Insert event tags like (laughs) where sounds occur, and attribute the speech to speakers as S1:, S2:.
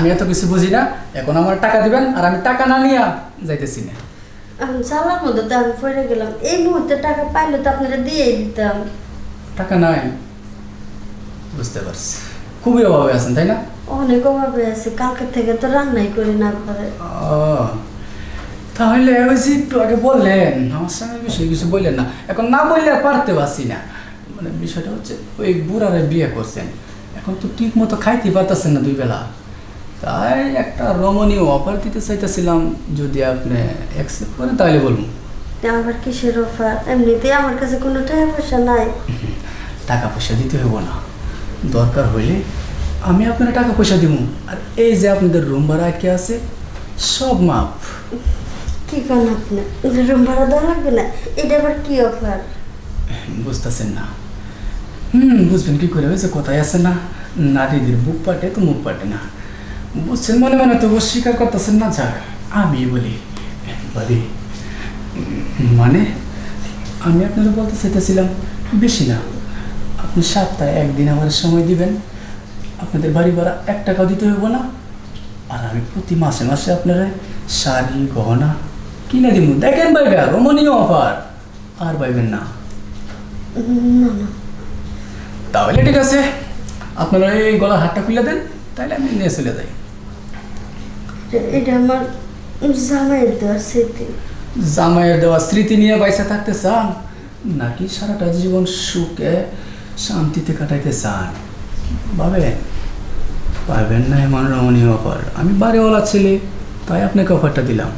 S1: আমি এত কিছু বুঝি না। এখন আমার টাকা দিবেন আর আমি টাকা না নিয়ে যাইতেছি না।
S2: মধ্যে তো আমি পড়ে গেলাম। এই মুহূর্তে টাকা পাইলে তো আপনারা দিয়েই দিতাম।
S1: টাকা নাই। বুঝতে পারছি। খুবই অভাবে আছেন তাই না?
S2: অনেক অভাবে আছে। কালকে থেকে তো রান্নাই করি না ঘরে।
S1: তাহলে ওই যে একটু আগে বললেন আমার সঙ্গে বিষয় কিছু বললেন না। এখন না বললে আর পারতে পারছি না। মানে বিষয়টা হচ্ছে ওই বুড়ারে বিয়ে করছেন। এখন তো ঠিক মতো খাইতে পারতেছেন না দুই বেলা। তাই একটা রমণীয় অফার দিতে চাইতেছিলাম যদি আপনি অ্যাকসেপ্ট করেন তাহলে বলুন।
S2: আমার কিসের অফার? এমনিতে আমার কাছে কোনো টাকা পয়সা নাই। (laughs)
S1: টাকা পয়সা দিতে হইব না। দরকার হইলে আমি আপনার টাকা পয়সা দিব। আর এই যে আপনাদের রুম ভাড়া কে আছে সব মাপ
S2: কি করেন আপনি? রুম ভাড়া দেওয়া লাগবে না? এটা আবার কি অফার?
S1: বুঝতেছেন না। হুম বুঝবেন কি করে? হয়েছে কোথায় আছে না নারীদের বুক পাটে তো মুখ পাটে না। বুঝছেন মনে মনে তো স্বীকার করতেছেন না যাক আমি বলি বলি মানে আমি আপনারা বলতে চাইতেছিলাম বেশি না আপনি সপ্তাহে একদিন আমার সময় দিবেন আপনাদের বাড়ি ভাড়া এক টাকাও দিতে হইব না আর আমি প্রতি মাসে মাসে আপনারা শাড়ি গহনা কিনে দিব দেখেন ভাইবা রমণীয় অফার আর পাইবেন
S2: না
S1: তাহলে ঠিক আছে আপনারা এই গলার হাতটা খুলে দেন তাহলে আমি নিয়ে চলে যাই
S2: এটা আমার জামাইয়ের দেওয়ার স্মৃতি।
S1: জামাইয়ের দেওয়া স্মৃতি নিয়ে বাইসা থাকতে চান? নাকি সারাটা জীবন সুখে, শান্তিতে কাটাইতে চান? ভাবেন পাবেন না এমন রমণীয় অফার আমি বাড়িওয়ালা ছেলে, তাই আপনাকে অফারটা দিলাম।